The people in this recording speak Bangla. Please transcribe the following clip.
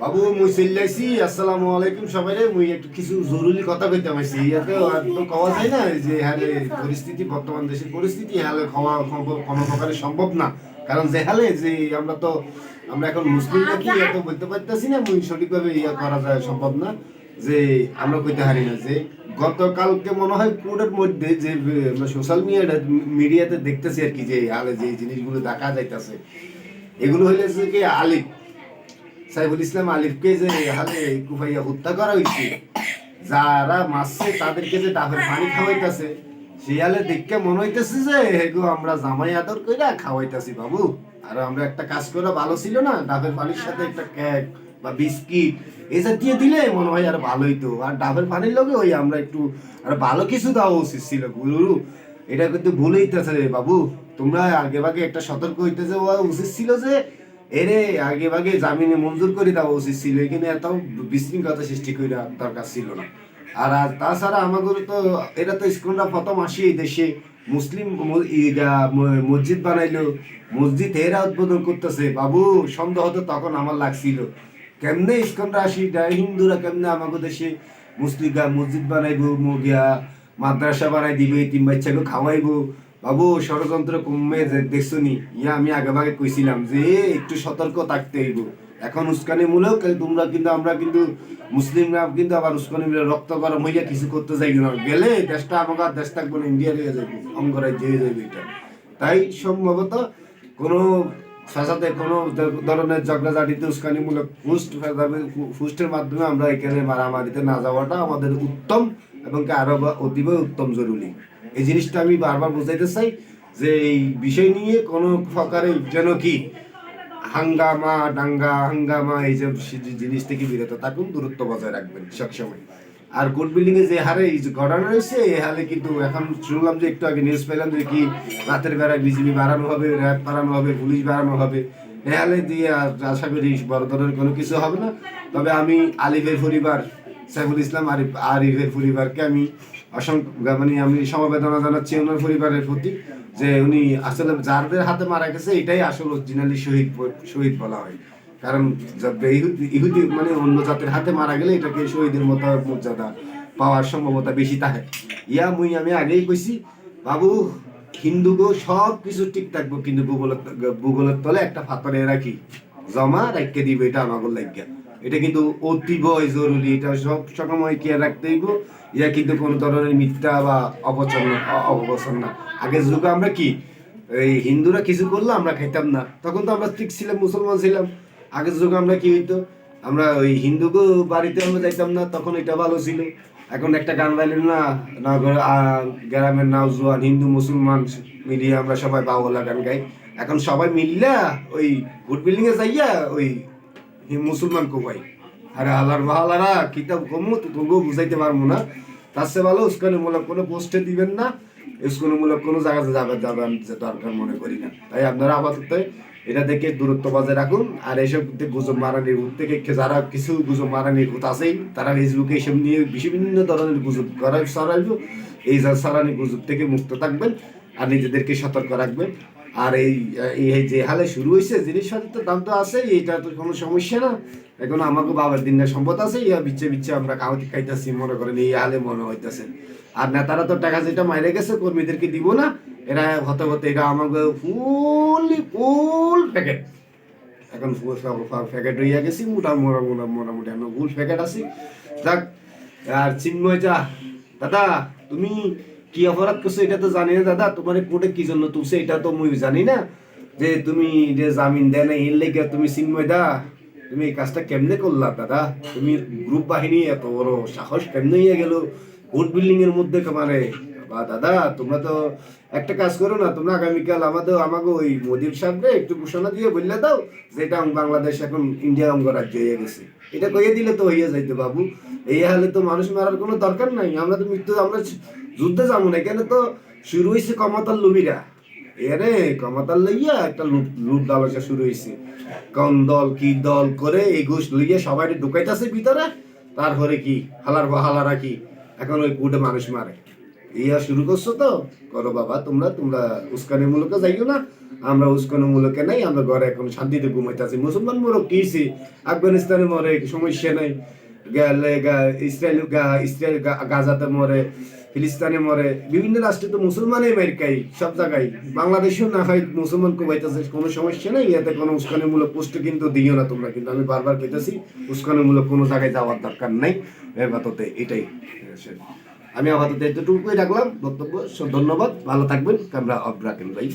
বাবু মুই চিল্লাইছি আসসালামু আলাইকুম সবাই মুই একটু কিছু জরুরি কথা কইতে পারছি ইয়াতে আর তো কওয়া যায় না যে হালে পরিস্থিতি বর্তমান দেশের পরিস্থিতি হালে খাওয়া সম্ভব কোনো প্রকারে সম্ভব না। কারণ যে হালে যে আমরা তো আমরা এখন মুসলিম নাকি এত বলতে পারতেছি না মুই সঠিকভাবে ইয়া করা যায় সম্ভব না। যে আমরা কইতে হারি না যে গতকালকে মনে হয় কোর্টের মধ্যে যে সোশ্যাল মিডিয়া মিডিয়াতে দেখতেছি আর কি যে হালে যে জিনিসগুলো দেখা যাইতাছে। এগুলো হইলে যে কি আলিফ। সাইফুল ইসলাম আলিফকে যে হালে কুফাইয়া হত্যা করা হয়েছে যারা মারছে তাদেরকে যে ডাবের পানি খাওয়াইতেছে হালে দেখে মনে হইতেছে যে এগো আমরা জামাই আদর কইরা খাওয়াইতাছি বাবু। আর আমরা একটা কাজ করে ভালো ছিল না, ডাবের পানির সাথে একটা কেক বা বিস্কিট এই জাতীয় দিলে মনে হয় আর ভালোই তো আর ডাবের পানির লগে ওই আমরা একটু আর ভালো কিছু দেওয়া উচিত ছিল গুরু এটা কিন্তু ভুল হইতেছে বাবু। তোমরা আগে ভাগে একটা সতর্ক হইতেছে উচিত ছিল যে এরে, আগে ভাগে জামিনে মঞ্জুর করে দেওয়া উচিত ছিল। এখানে এত বিশৃঙ্খলতা সৃষ্টি করে দরকার ছিল না। আর তাছাড়া আমাদের তো, এটা তো স্কুলটা প্রথম আসি এই দেশে। মুসলিম মসজিদ বানাইলো। মসজিদ এরা উদ্বোধন করতেছে। বাবু, সন্দেহ তো তখন আমার লাগছিল। কেমনে ইস্কনরা আসি? হিন্দুরা কেমনে আমাকে দেশে মুসলিমরা মসজিদ বানাইবো, মুগিয়া, মাদ্রাসা বানাই দিবে, তিন বাচ্চাকে খাওয়াইবো? বাবু, ষড়যন্ত্র কমে যে দেখছ নি ইয়া আমি আগে ভাগে কইছিলাম যে একটু সতর্ক থাকতে হইব। এখন উস্কানি মূলক তোমরা কিন্তু, আমরা কিন্তু মুসলিমরা কিন্তু আবার উস্কানি মিলে রক্ত গরম হইয়া কিছু করতে যাই না। গেলে দেশটা আমাকে দেশ থাকব না, ইন্ডিয়া হয়ে যাবে অঙ্গরাজ্য হয়ে যাবে এটা। তাই সম্ভবত কোনো সাথে কোনো ধরনের ঝগড়াঝাটিতে উস্কানিমূলক পুস্ট পুস্টের মাধ্যমে আমরা এখানে মারামারিতে না যাওয়াটা আমাদের উত্তম এবং কি আরও অতীব উত্তম জরুরি। এই জিনিসটা আমি বারবার বুঝাইতে চাই যে এই বিষয় নিয়ে কোনো প্রকারে যেন কি হাঙ্গামা, ডাঙ্গা, হাঙ্গামা, এই যে জিনিস থেকে বিরত থাকুন, দূরত্ব বজায় রাখবেন সবসময় আর কোর্ট বিল্ডিং এ যে হারে এই ঘটনা রয়েছে এই হালে কিন্তু এখন শুনলাম যে একটু আগে নিউজ পেলাম যে কি রাতের বেলায় বিজিবি বাড়ানো হবে, র্যাব বাড়ানো হবে, পুলিশ বাড়ানো হবে। এই হালে দিয়ে আশা করি বড় ধরনের কোনো কিছু হবে না। তবে আমি আলিফের পরিবার, সাইফুল ইসলাম আরিফ, আরিফের পরিবারকে আমি অসংখ্য মানে আমি সমবেদনা জানাচ্ছি ওনার পরিবারের প্রতি যে উনি আসলে যাদের হাতে মারা গেছে, এটাই আসলে অরিজিনালি শহীদ শহীদ বলা হয়। কারণ ইহুদি মানে অন্য জাতের হাতে মারা গেলে এটাকে শহীদের মতো মর্যাদা পাওয়ার সম্ভাবনা বেশি থাকে। ইয়া মুই, আমি আগেই কইছি, বাবু, হিন্দু গো সব কিছু ঠিক থাকব, কিন্তু ভূগোলের ভূগোলের তলে একটা ফাতরে রাখি। জমা রাখতে দিবে এটা আমাকে লাগিয়া এটা কিন্তু অতীবই জরুরি। এটা সব সময় কেয়ার রাখতে হইব। ইয়া কিন্তু কোনো ধরনের মিথ্যা বা অপচন অপবচন না। আগের যুগে আমরা কি, এই হিন্দুরা কিছু করলে, আমরা খাইতাম না। তখন তো আমরা ঠিক ছিলাম, মুসলমান ছিলাম। আগের যুগে আমরা কি হইতো, আমরা ওই হিন্দুকে বাড়িতে আমরা যাইতাম না, তখন এটা ভালো ছিল। এখন একটা গান গাইলেন না না গ্রামের নাও জোয়ান, হিন্দু, মুসলমান মিলিয়ে আমরা সবাই বাউলা গান গাই। এখন সবাই মিললা ওই গুড বিল্ডিং এ যাইয়া ওই মুসলমান কোবাই আরে আল্লাহর বাহালারা কিতাব কমু তবুও বুঝাইতে পারব না। তার চেয়ে ভালো উস্কানিমূলক কোনো পোস্টে দিবেন না উস্কানিমূলক কোনো জায়গাতে যাবেন যাবেন যে দরকার মনে করি না। তাই আপনারা আপাতত এটা থেকে দূরত্ব বজায় রাখুন, আর এইসব গুজব মারানির ভূত থেকে যারা কিছু গুজব মারানির ভূত আছেই তারা ফেসবুকে এইসব নিয়ে বিভিন্ন ধরনের গুজব করাই সরাইব। এই সরানি গুজব থেকে মুক্ত থাকবেন, আর নিজেদেরকে সতর্ক রাখবেন। আর এই এই যে হালে শুরু হয়েছে জিনিসপত্রের তো দাম তো আছে এটা তো কোনো সমস্যা না। এখন আমাকে বাবার দিন না সম্পদ আছে, ইয়া বিচ্ছে বিচ্ছে আমরা খাওয়াতে খাইতেছি, মনে করেন এই হালে মনে হইতেছে। আর নেতারা তো টাকা যেটা মাইরে গেছে, কর্মীদেরকে দিব না, এরা হতে হতে এটা আমাকে ফুল ফুল প্যাকেট। এখন ফুল প্যাকেট হইয়া গেছি, মোটা মোটা মোটা মোটামুটি আমরা ফুল প্যাকেট আছি। যাক, আর চিন্ময় যা দাদা, তুমি কি অপরাধ করছ এটা তো জানি না, দাদা। তোমার কোর্টে কি জন্য তুলছে এটা তো মুই জানি না। যে তুমি যে জামিন দেয় না লেগে তুমি চিন্ময় দা তুমি এই কাজটা কেমনে করলা, দাদা? তুমি গ্রুপ বাহিনী, এত বড় সাহস কেমনে গেল? কোর্ট বিল্ডিং এর মধ্যে মানে বা দাদা, তোমরা তো একটা কাজ করো না, তোমরা আগামীকাল আমাদের, আমাকে ওই মোদির সাহেবকে একটু ঘোষণা দিয়ে বললে দাও যে এটা বাংলাদেশ এখন ইন্ডিয়া অঙ্গরাজ্য হয়ে গেছে। এটা কইয়ে দিলে তো হইয়া যাইতো বাবু। এই হালে তো মানুষ মারার কোনো দরকার নাই। আমরা তো মৃত্যু, আমরা যুদ্ধে যাব না। এখানে তো শুরু হয়েছে কমাতার লুবিরা। এরে কমাতার লইয়া একটা লুট লুট দালসা শুরু হয়েছে কোন দল, কি দল করে এই ঘুষ লইয়া সবাই ঢুকাইতেছে ভিতরে, তারপরে কি? হালার বা হালারা কি? এখন ওই কুটে মানুষ মারে। ইয়া শুরু করছ তো? করো বাবা, তোমরা তোমরা উস্কানিমূলক যাইও না। আমরা উস্কানিমূলকে নাই, আমরা ঘরে এখন শান্তিতে ঘুমাইতেছি। মুসলমান মোরও কিছি আফগানিস্তানে মরে, সমস্যা নাই। গেলে ইসরায়েল গা- ইসরায়েল গাজাতে মরে, ফিলিস্তানে মরে। বিভিন্ন রাষ্ট্রে তো মুসলমানই মেরকাই সব জায়গায়। বাংলাদেশেও না হয় মুসলমান কুবাইতেছে কোনো সমস্যা নেই। এতে কোনো উস্কানিমূলক পোস্ট কিন্তু দিও না তোমরা। কিন্তু আমি বারবার কইতেছি উস্কানিমূলক কোনো জায়গায় যাওয়ার দরকার নাই। এবাততে এটাই। আমি আপাতত এতটুকুই রাখলাম বক্তব্য। ধন্যবাদ। ভালো থাকবেন। ক্যামেরা অফ রাখেন ভাই